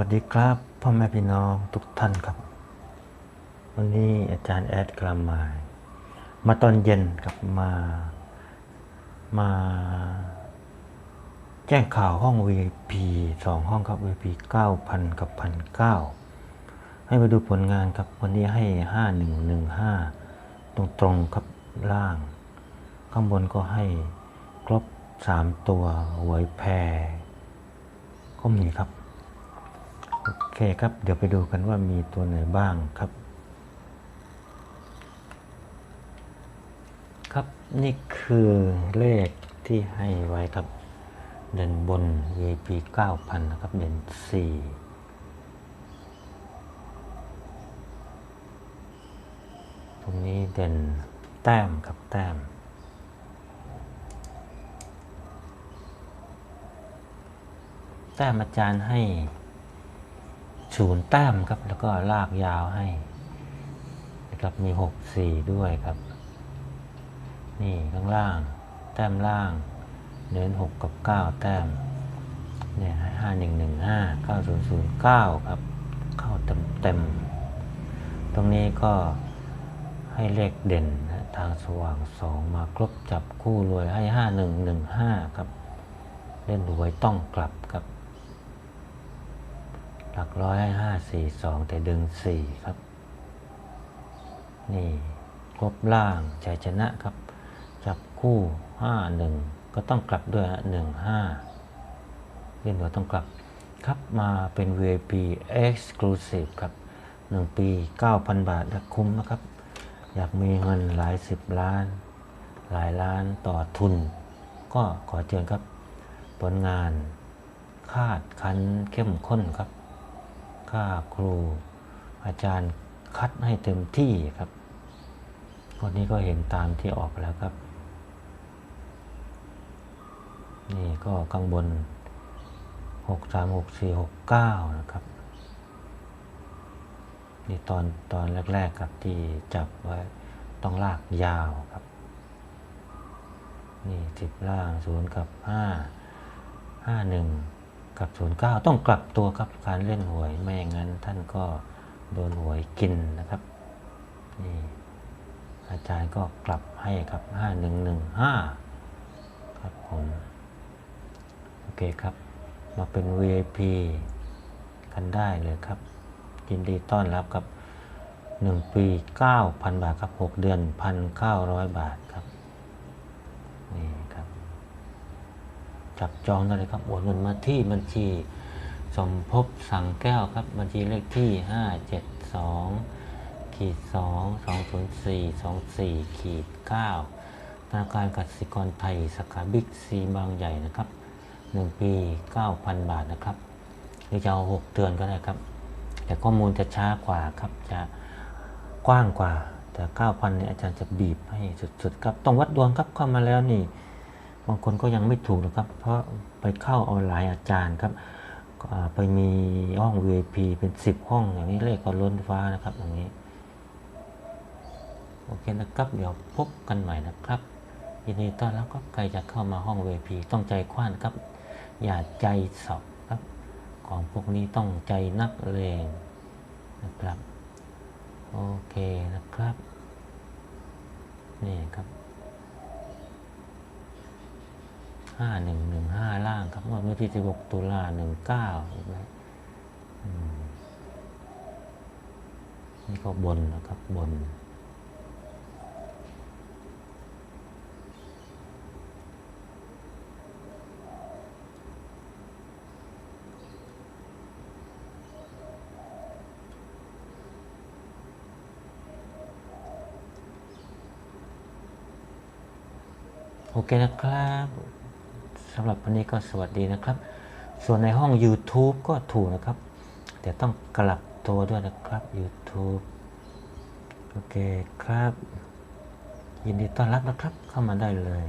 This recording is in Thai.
วัสดีครับพ่อแม่พี่น้องทุกท่านครับ วันนี้อาจารย์แอดกลับมามาตอนเย็นกับมา มา แจ้งข่าวห้อง VIP สองห้องครับ VIP 9,000 กับ 1,900 ให้มาดูผลงานครับ วันนี้ให้ 5115 ตรงตรงครับล่าง ข้างบนก็ให้ครบ 3 ตัวหวยแพรก็มีครับ โอเคครับ เดี๋ยวไปดูกันว่ามีตัวไหนบ้างครับ ครับนี่คือเลขที่ให้ไว้ครับ เด่นบน VP 9,000 นะครับ เด่น4ตรงนี้เด่นแต้มครับแต้ม แต้มอาจารย์ให้ ศูนย์แต้มครับ แล้วก็ลากยาวให้นะครับมีหกสี่ด้วยครับ นี่ข้างล่าง แต้มล่าง เน้นหกกับเก้าแต้มเนี่ยห้าหนึ่งหนึ่งห้าเก้าศูนย์ศูนย์เก้าครับ เข้าเต็มเต็ม ตรงนี้ก็ให้เลขเด่นนะทางสว่างสองมาครบจับคู่รวยให้ห้าหนึ่งหนึ่งห้าครับ เล่นหวยต้องกลับครับ หลักร้อยให้ห้าสี่สองแต่ดึงสี่ครับ นี่ครบล่างใจชนะครับ จับคู่ห้าหนึ่งก็ต้องกลับด้วยหนึ่งห้าเล่นหวต้องกลับครับมาเป็น VIP Exclusive ครับหนึ่งปี 9,000 บาทและคุ้มนะครับ อยากมีเงินหลายสิบล้าน หลายล้านต่อทุน ก็ขอเชิญครับ ผลงานคาดคันเข้มข้นครับ ค่าครู อาจารย์คัดให้เต็มที่ครับวันนี้ก็เห็นตามที่ออกแล้วครับ นี่ก็ข้างบน 6 3 6 4 6 9 นะครับ นี่ตอนตอนแรก ๆ ครับที่จับไว้ต้องลากยาวครับ นี่สิบล่างศูนย์กับห้าห้าหนึ่ง กับศูนย์เก้าต้องกลับตัวครับการเล่นหวยไม่อย่างนั้นท่านก็โดนหวยกินนะครับนี่อาจารย์ก็กลับให้ครับห้าหนึ่งหนึ่งห้าครับผม โอเคครับ มาเป็น VIP กันได้เลยครับ ยินดีต้อนรับครับ 1 ปี 9,000 บาทครับ 6 เดือน 1,900 บาทครับนี่ จับจองได้เลยครับโอนเงินมาที่บัญชี สมภพสังแก้วครับ บัญชีเลขที่ 572ขีด2 204 24ขีด9ธนาคารกสิกรไทยสาขาบิ๊กซีบางใหญ่นะครับ 1 ปี 9,000 บาทนะครับหรือจะเอา 6 เดือนก็ได้ครับ แต่ข้อมูลจะช้ากว่าครับจะกว้างกว่าแต่ 9,000เนี่ยอาจารย์จะบีบให้สุดๆครับ ต้องวัดดวงครับเข้ามาแล้วนี่ บางคนก็ยังไม่ถูกนะครับ เพราะไปเข้าออนไลน์อาจารย์ครับไปมีห้อง VIP เป็น 10 ห้องอย่างนี้เลขก็ล้นฟ้านะครับอย่างนี้ โอเคนะครับเดี๋ยวพบกันใหม่นะครับยินดีต้อนรับครับใครจะเข้ามาห้อง VIP ต้องใจกว้านครับ อย่าใจสอบครับ ของพวกนี้ต้องใจนักเลงนะครับ โอเคนะครับ นี่ครับ ห้าหนึ่งหนึ่งห้าล่างครับงวดวันที่สิบหกตุลาหนึ่งเก้าเห็นไหมอืมนี่ก็บนนะครับบนโอเคนะครับ สำหรับวันนี้ก็สวัสดีนะครับ ส่วนในห้อง YouTube ก็ถูกนะครับ แต่ต้องกลับตัวด้วยนะครับ YouTube โอเคครับ ยินดีต้อนรับนะครับเข้ามาได้เลย